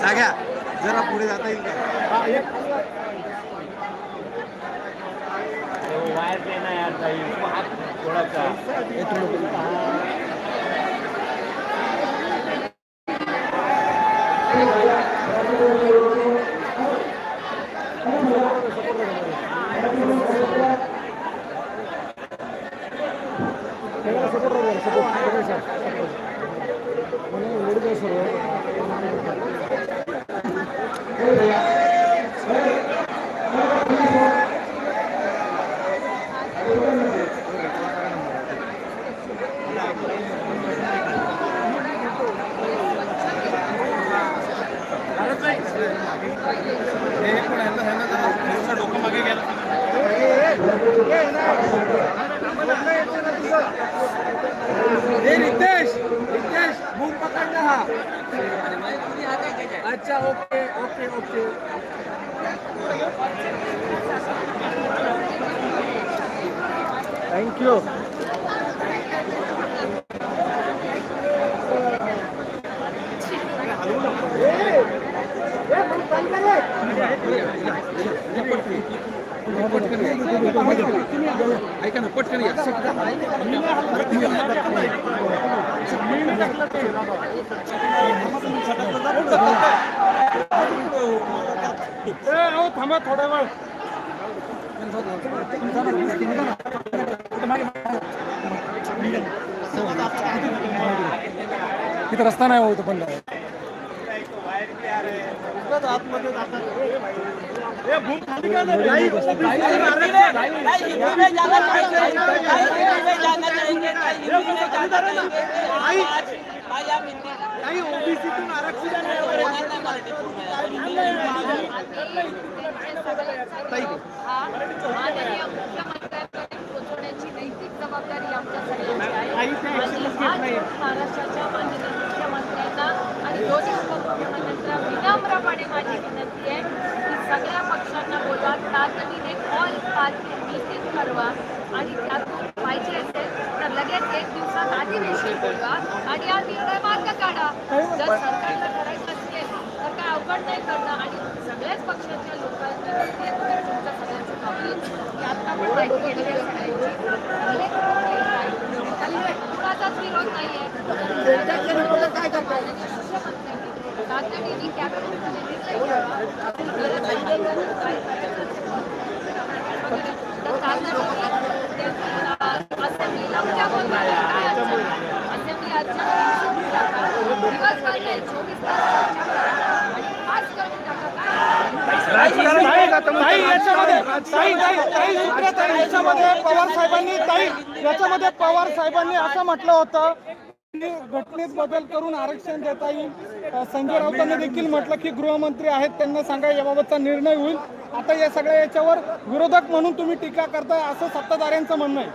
जाग्या जरा पुढे जाता येईल का? थँक्यू ऐका ना पटकन या थांबा थोडा वेळ. तिथं रस्ता नाही होतो पण माननीय पोहोचवण्याची नैतिक जबाबदारी आमच्या सगळ्यांची आहे आज महाराष्ट्राच्या मान्यता विनम्रपणे माझी विनंती आहे की सगळ्या पक्षांना बोलवा तातडीने ऑल पार्टी मीटिंग ठरवा आणि त्यातून पाहिजे असेल तर लगेच एक दिवसात अधिवेशन बोलवा आणि हा निर्णय मार्ग काढा. जर सरकारला करायचं असेल तर काय अवघड नाही करणं आणि सगळ्याच पक्षाच्या लोकांची आहे तुम्ही तुमच्या सगळ्यांची भावली की आता पण माहिती केलेली करायची कुणाचाच विरोध नाहीये. काय पवार साहेबांनी ताई याच्यामध्ये पवार साहेबांनी असं म्हटलं होतं की घटनेत बदल करून आरक्षण देता येईल. संजय राऊतांनी देखील म्हटलं की गृहमंत्री आहेत त्यांना सांगा याबाबतचा निर्णय होईल. आता या सगळ्या याच्यावर विरोधक म्हणून तुम्ही टीका करताय असं सत्ताधाऱ्यांचं म्हणणं आहे.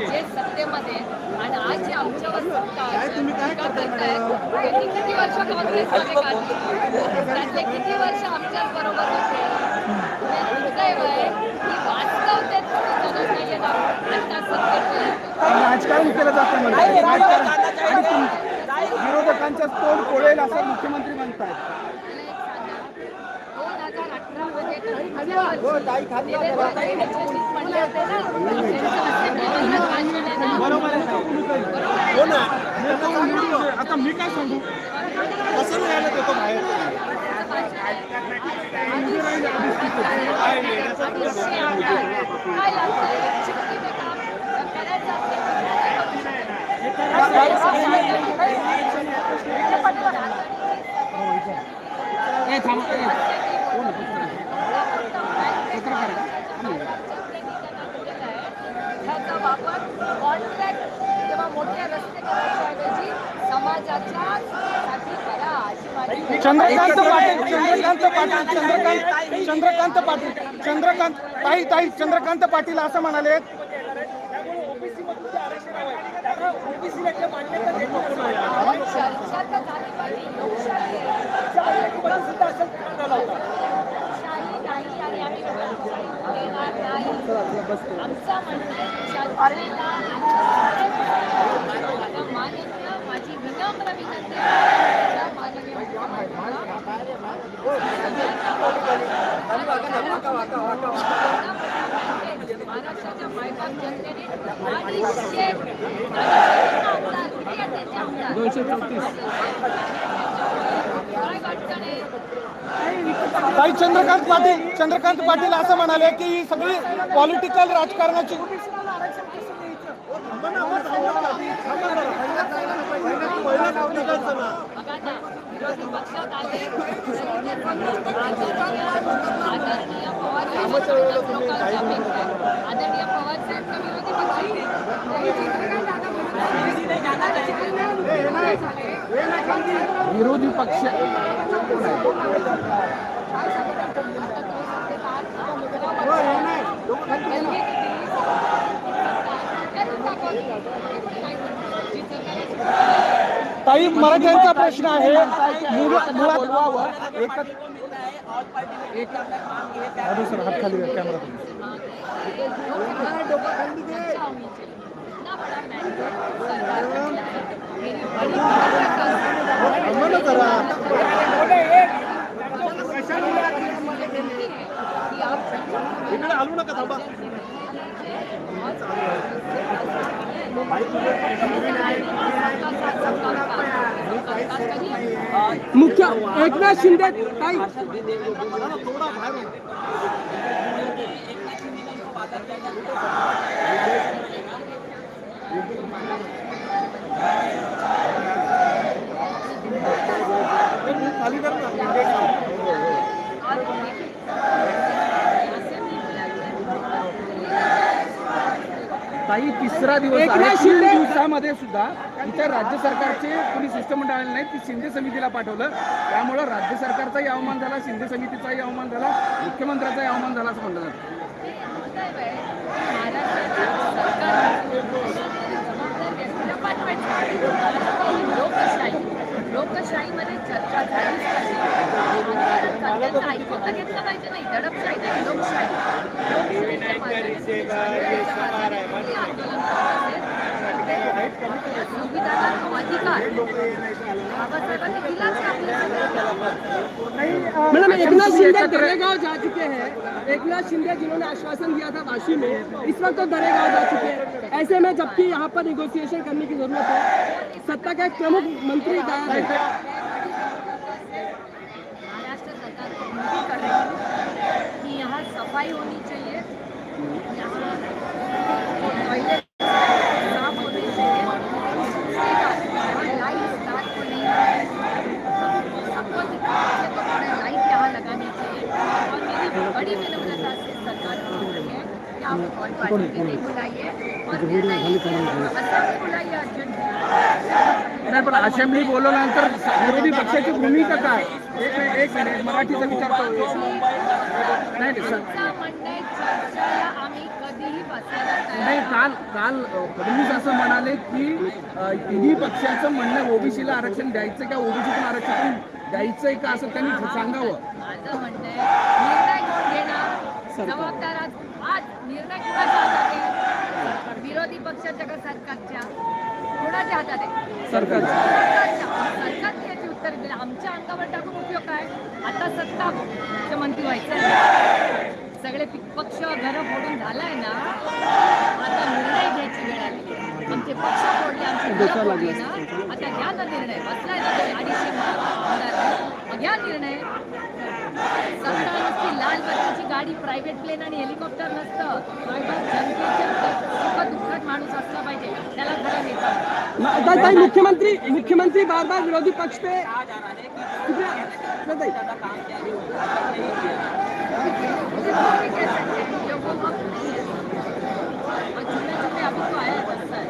जे सत्तेमध्ये आणि आज जे आमच्यावर सत्ता आहे, टीका करताय, त्यांनी किती वर्ष काँग्रेसमध्ये काढली? त्यातले किती वर्ष आमच्याच बरोबर होते? दुर्दैव आहे की वास्तव ते थोडी जगत नाहीये ना आता सत्तेत राजकारण केलं जातं म्हणजे राजकारण आणि तुम- विरोधकांच्या तोंड कोळेल असं मुख्यमंत्री म्हणतात ना. बरोबर हो ना आता मी काय सांगू? कसं मिळालं देतो बाहेर. चिठ्ठीचं काम मोठे रस्ते साठी करा अशी चंद्रकांत पाटील चंद्रकांत पाटील चंद्रकांत चंद्रकांत पाटील चंद्रकांत ताई ताई चंद्रकांत पाटील असं म्हणाले चर्चा तर झाली पाहिजे लोकशाही आहे. लोकशाही नाही आणि आम्ही लोकशाही देणार नाही. आमचं म्हणणं आहे चर्चेला आता माननीय माझी विनम्र विनंती आहे, माननीय मुख्यमंत्री महाराष्ट्राच्या मायबाप जनतेने अडीचशे अडीचशे आमदार किती आहेत त्यांचे आमदार दोनशे ताई चंद्रकांत पाटील चंद्रकांत पाटील असं म्हणाले की ही सगळी पॉलिटिकल राजकारणाची आदरणीय पवार आदरणीय पवार साहेब विरोधी पक्ष ताई मराठ्यांचा प्रश्न आहे सर हात खाली कॅमेरा. इकडे आलू नका थांबा. मुख्य एकनाथ शिंदे ताई. खाली ताई तिसरा दिवस आहे. तीन दिवसामध्ये सुद्धा इथे राज्य सरकारचे कोणी शिष्टमंडळ आले नाही ती शिंदे समितीला पाठवलं. त्यामुळं राज्य सरकारचाही अवमान झाला शिंदे समितीचाही अवमान झाला मुख्यमंत्र्याचाही अवमान झाला असं म्हणलं जातं लोकशाहीमध्ये चर्चा झालीच पाहिजे. ऐकून घेतलं पाहिजे नाही दडपशाही नाही लोकशाही. आंदोलन मैडम एकनाथ शिंदे दरेगांव जा चुके हैं। एकनाथ शिंदे जिन्होंने आश्वासन दिया था वाशी में, इस वक्त तो दरेगांव जा चुके हैं। ऐसे में जबकि यहाँ पर निगोशिएशन करने की ज़रूरत है, सत्ता का एक प्रमुख मंत्री गायब है? यहाँ सफ़ाई होनी चाहिए। नाही? पण असेंब्ली बोलवल्यानंतर विरोधी पक्षाची भूमिका काय? एक एक मिनिट मराठीचा विचार करतो नाही तयार नाही काल काल फडणवीस असं म्हणाले की तिन्ही पक्षाचं म्हणणं ओबीसीला आरक्षण द्यायचं का ओबीसीतून आरक्षण द्यायचंय का असं त्यांनी सांगावं? माझं म्हणणं जबाबदार आज निर्णय कुणाच्या हातात आहे? विरोधी पक्षाच्या का सरकारच्या? कुणाच्या हातात आहे? सरकारचं सरकारच्या. सरकारने याची उत्तर दिली. आमच्या अंगावर टाकून उपयोग काय? आता सत्ता मुख्यमंत्री व्हायचं. सगळे पक्ष घरं फोडून झालाय ना? आता निर्णय घ्यायची वेळ आली. आमचे पक्ष फोडले आमचे घरं फोडली ना आता घ्या ना निर्णय बसलाय ना तुम्ही. अडीचशे. मग घ्या निर्णय सत्ता नसती लाल बत्तीची गाडी प्रायव्हेट प्लेन आणि हेलिकॉप्टर नसतं. जनतेच्या दुःखात माणूस असला पाहिजे. त्याला खरं नेता मुख्यमंत्री मुख्यमंत्री बार बार विरोधी पक्ष पे शुक्रिया ताई मुझे तो भी कह सकते हैं कि वो वक्त नहीं है और छोटे छोटे अभी तो आया बसता है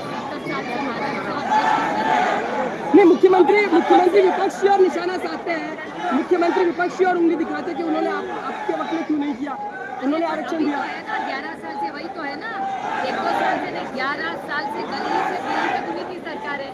सत्तर साल के महाराज का देश कितना नहीं मुख्य मुख्यमंत्री मुख्यमंत्री विपक्षी और निशाना साधते हैं। मुख्यमंत्री विपक्षी और उंगली दिखाते हैं कि उन्होंने आप, आपके वक्त में क्यों नहीं किया? उन्होंने आरक्षण दिया। है ना ग्यारह साल से वही तो है ना। एक दो साल से नहीं ग्यारह साल से गली से गली तक की सरकार। है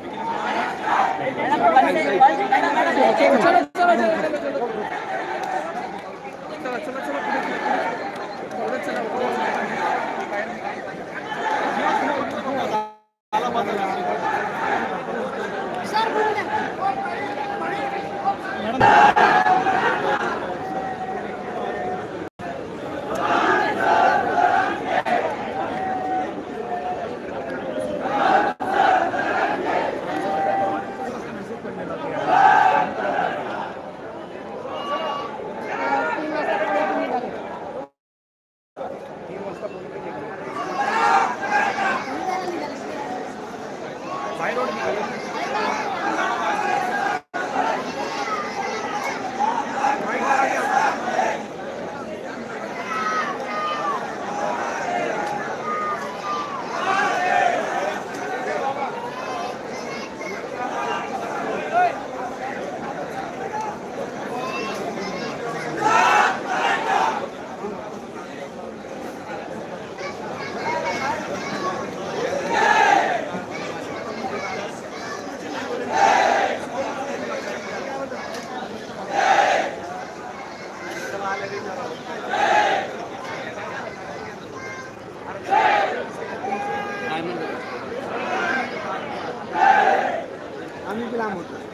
काम होतं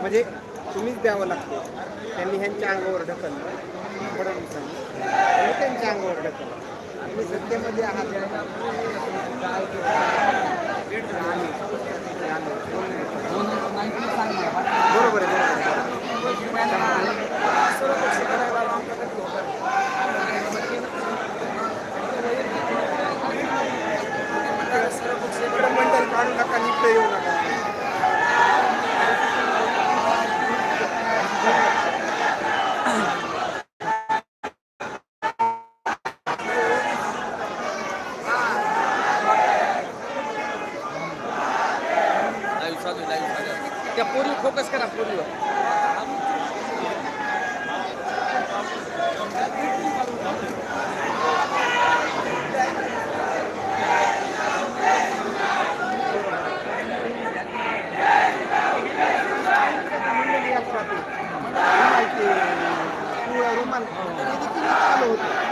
म्हणजे तुम्हीच द्यावं लागतं. त्यांनी ह्यांच्या अंगावर ढकललं. फडणवीसांनी. त्यांनी त्यांच्या अंगावर ढकललं. तुम्ही सत्तेमध्ये आहात. बरोबर आहे बरोबर आहे. শোকেস খারাপ করিল Roman, ini kita kalau